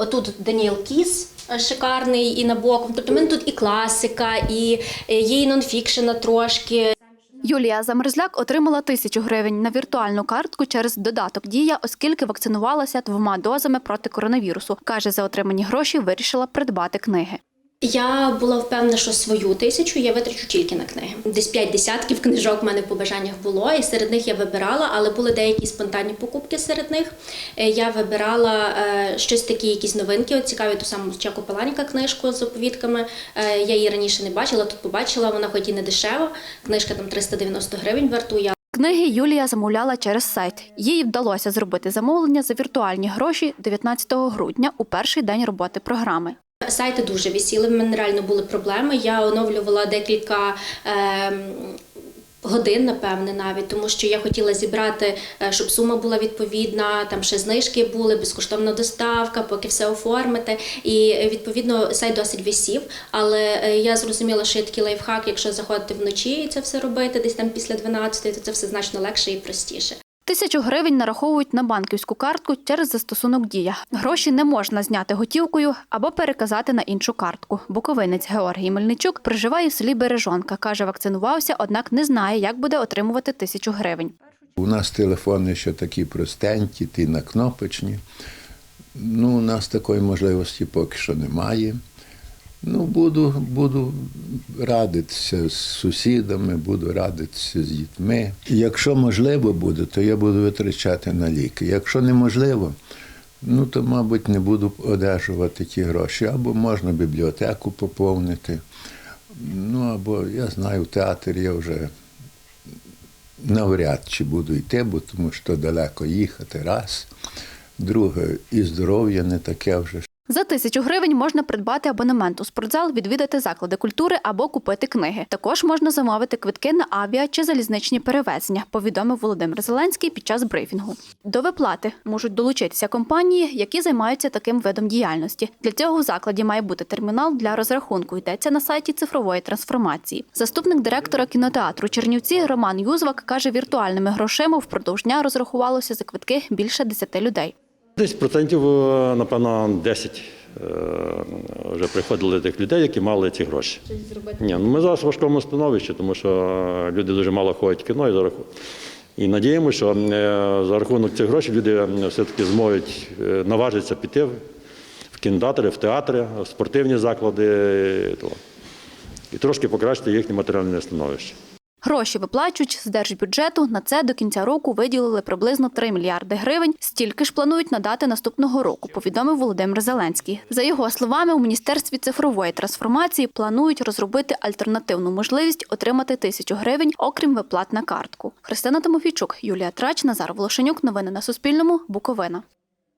Отут Даніел Кіс е, шикарний і на боку. Тобто в мене тут і класика, і е, є і нонфікшена трошки. Юлія Замерзляк отримала тисячу гривень на віртуальну картку через додаток Дія, оскільки вакцинувалася двома дозами проти коронавірусу. Каже, за отримані гроші вирішила придбати книги. Я була впевнена, що свою тисячу я витрачу тільки на книги. Десь п'ять десятків книжок в мене по бажаннях було, і серед них я вибирала, але були деякі спонтанні покупки серед них. Е, Я вибирала е, щось такі, якісь новинки. От цікаві ту саму Чако Паланіка книжку з оповідками. Е, Я її раніше не бачила, тут побачила. Вона хоч і не дешева. Книжка там 390 гривень вартує. Книги Юлія замовляла через сайт. Їй вдалося зробити замовлення за віртуальні гроші 19 грудня у перший день роботи програми. Сайти дуже висіли, в мене реально були проблеми. Я оновлювала декілька. ем, Годин, напевне, навіть тому, що я хотіла зібрати, е, щоб сума була відповідна, там ще знижки були, безкоштовна доставка, поки все оформити. І е, відповідно сайт досить висів. Але е, я зрозуміла, що є такий лайфхак, якщо заходити вночі і це все робити, десь там після 12, то це все значно легше і простіше. Тисячу гривень нараховують на банківську картку через застосунок Дія. Гроші не можна зняти готівкою або переказати на іншу картку. Буковинець Георгій Мельничук проживає в селі Бережонка. Каже, вакцинувався, однак не знає, як буде отримувати тисячу гривень. У нас телефони ще такі простенькі, ті на кнопочні. Ну, у нас такої можливості поки що немає. Ну, буду, буду радитися з сусідами, буду радитися з дітьми. Якщо можливо буде, то я буду витрачати на ліки. Якщо неможливо, ну то, мабуть, не буду одержувати ті гроші. Або можна бібліотеку поповнити. Ну, або я знаю, в театр я вже навряд чи буду йти, бо тому що далеко їхати раз. Друге, і здоров'я не таке вже. За тисячу гривень можна придбати абонемент у спортзал, відвідати заклади культури або купити книги. Також можна замовити квитки на авіа чи залізничні перевезення, повідомив Володимир Зеленський під час брифінгу. До виплати можуть долучитися компанії, які займаються таким видом діяльності. Для цього в закладі має бути термінал для розрахунку. Йдеться на сайті цифрової трансформації. Заступник директора кінотеатру Чернівці Роман Юзвак каже, віртуальними грошима впродовж дня розрахувалося за квитки більше 10 людей. Десь процентів, е, напевно, 10 е, вже приходили тих людей, які мали ці гроші. Ні, ну ми зараз в важкому становищі, тому що е, люди дуже мало ходять в кіно і за рахунок. І надіємося, що за рахунок цих грошей люди все-таки зможуть наважитися піти в кінотеатри, в театри, в спортивні заклади і трошки покращити їхнє матеріальне становище. Гроші виплачують з держбюджету. На це до кінця року виділили приблизно 3 мільярди гривень. Стільки ж планують надати наступного року, повідомив Володимир Зеленський. За його словами, у міністерстві цифрової трансформації планують розробити альтернативну можливість отримати тисячу гривень, окрім виплат на картку. Христина Тимофійчук, Юлія Трач, Назар Волошенюк. Новини на Суспільному. Буковина.